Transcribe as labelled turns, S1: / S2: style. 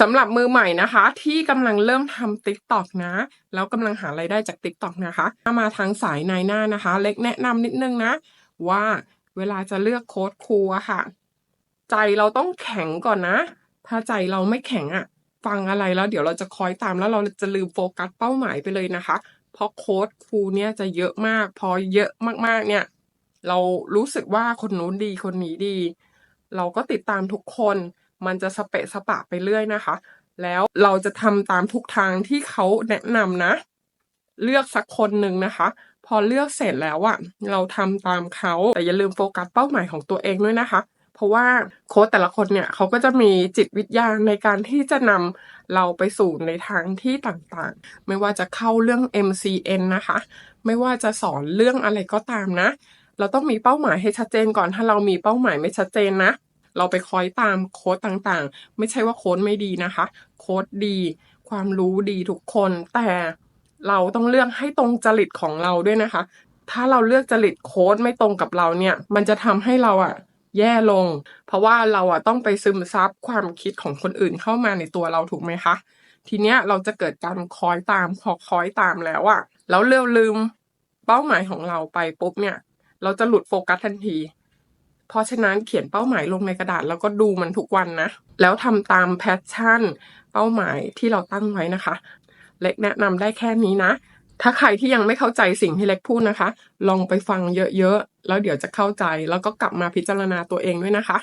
S1: สำหรับมือใหม่นะคะ ที่กำลังเริ่มทำ TikTok นะ แล้วกำลังหารายได้จาก TikTok นะคะถ้ามาทางสายนายหน้านะคะ เล็กแนะนำนิดนึงนะ ว่าเวลาจะเลือกโค้ดครูอะค่ะ ใจเราต้องแข็งก่อนนะ ถ้าใจเราไม่แข็งอะฟังอะไรแล้วเดี๋ยวเราจะคอยตามแล้วเราจะลืมโฟกัสเป้าหมายไปเลยนะคะ เพราะโค้ดครูเนี่ยจะเยอะมาก พอเยอะมากๆเนี่ย เรารู้สึกว่าคนนู้นดีคนนี้ดี เราก็ติดตามทุกคน มันจะสเปะสปะไปเรื่อยนะคะ แล้วเราจะทำตามทุกทางที่เขาแนะนำนะ เลือกสักคนหนึ่งนะคะ พอเลือกเสร็จแล้วอะเราทำตามเขาแต่อย่าลืมโฟกัสเป้าหมายของตัวเองด้วยนะคะเพราะว่าโค้ชแต่ละคนเนี่ยเขาก็จะมีจิตวิทยาในการที่จะนำเราไปสู่ในทางที่ต่างๆ ไม่ว่าจะเข้าเรื่อง MCN นะคะ ไม่ว่าจะสอนเรื่องอะไรก็ตามนะ เราต้องมีเป้าหมายให้ชัดเจนก่อนถ้าเรามีเป้าหมายไม่ชัดเจนนะ เราไปคอยตามโค้ดต่างๆ ไม่ใช่ว่าโค้ดไม่ดีนะคะ โค้ดดี ความรู้ดีทุกคนแต่เราต้องเลือกให้ตรงจริตของเราด้วยนะคะ ถ้าเราเลือกจริตโค้ดไม่ตรงกับเราเนี่ย มันจะทำให้เราอะแย่ลง เพราะว่าเราอะต้องไปซึมซับความคิดของคนอื่นเข้ามาในตัวเราถูกไหมคะ ทีเนี้ยเราจะเกิดการคอยตามพอคอยตามแล้วอะแล้วเร็วลืมเป้าหมายของเราไปปุ๊บเนี่ย เราจะหลุดโฟกัสทันที เพราะฉะนั้นเขียนเป้าหมายลงในกระดาษแล้วก็ดูมันทุกวันนะ แล้วทำตามแพชชั่น เป้าหมายที่เราตั้งไว้นะคะ เล็กแนะนำได้แค่นี้นะ ถ้าใครที่ยังไม่เข้าใจสิ่งที่เล็กพูดนะคะ ลองไปฟังเยอะๆ แล้วเดี๋ยวจะเข้าใจ แล้วก็กลับมาพิจารณาตัวเองด้วยนะคะ